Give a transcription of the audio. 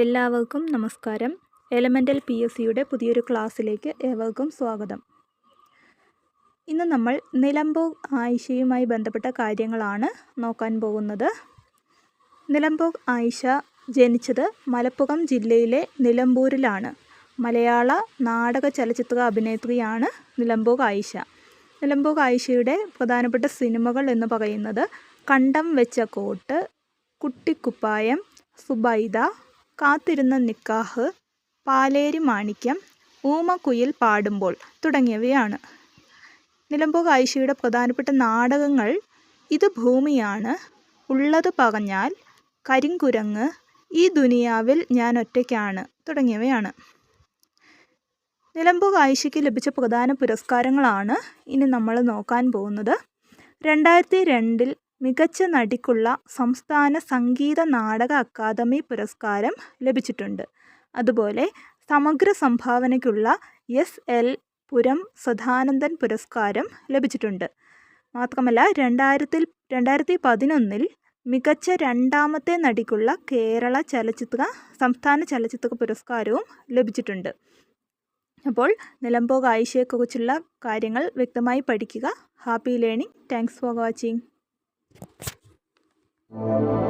എല്ലാവർക്കും നമസ്കാരം. Elemental P S സിയുടെ പുതിയൊരു ക്ലാസ്സിലേക്ക് ഏവർക്കും സ്വാഗതം. ഇന്ന് നമ്മൾ നിലമ്പൂർ ആയിഷയുമായി ബന്ധപ്പെട്ട കാര്യങ്ങളാണ് നോക്കാൻ പോകുന്നത്. നിലമ്പൂർ ആയിഷ ജനിച്ചത് മലപ്പുറം ജില്ലയിലെ നിലമ്പൂരിലാണ്. മലയാള നാടക ചലച്ചിത്ര അഭിനേത്രിയാണ് നിലമ്പൂർ ആയിഷ. നിലമ്പൂർ ആയിഷയുടെ പ്രധാനപ്പെട്ട സിനിമകൾ എന്ന് പറയുന്നത് കണ്ടം വെച്ച കോട്ട് കുട്ടിക്കുപ്പായം സുബൈദ കാത്തിരുന്ന നിക്കാഹ് പാലേരി മാണിക്യം ഊമക്കുയിൽ പാടുമ്പോൾ തുടങ്ങിയവയാണ്. നിലമ്പൂർ കാഴ്ചയുടെ പ്രധാനപ്പെട്ട നാടകങ്ങൾ ഇത് ഭൂമിയാണ്. ഉള്ളത് പറഞ്ഞാൽ കരിങ്കുരങ്ങ് ഈ ദുനിയാവിൽ ഞാൻ ഒറ്റയ്ക്കാണ് തുടങ്ങിയവയാണ്. നിലമ്പൂർ കാഴ്ചയ്ക്ക് ലഭിച്ച പ്രധാന പുരസ്കാരങ്ങളാണ് ഇനി നമ്മൾ നോക്കാൻ പോകുന്നത്. രണ്ടായിരത്തി രണ്ടിൽ മികച്ച നടിക്കുള്ള സംസ്ഥാന സംഗീത നാടക അക്കാദമി പുരസ്കാരം ലഭിച്ചിട്ടുണ്ട്. അതുപോലെ സമഗ്ര സംഭാവനയ്ക്കുള്ള എസ്. എൽ. പുരം സദാനന്ദൻ പുരസ്കാരം ലഭിച്ചിട്ടുണ്ട്. മാത്രമല്ല രണ്ടായിരത്തിൽ രണ്ടായിരത്തി പതിനൊന്നിൽ മികച്ച രണ്ടാമത്തെ നടിക്കുള്ള കേരള ചലച്ചിത്ര സംസ്ഥാന ചലച്ചിത്ര പുരസ്കാരവും ലഭിച്ചിട്ടുണ്ട്. അപ്പോൾ നിലമ്പൂർ ആയിഷയെക്കുറിച്ചുള്ള കാര്യങ്ങൾ വ്യക്തമായി പഠിക്കുക. Happy learning. Thanks for watching. Thank you.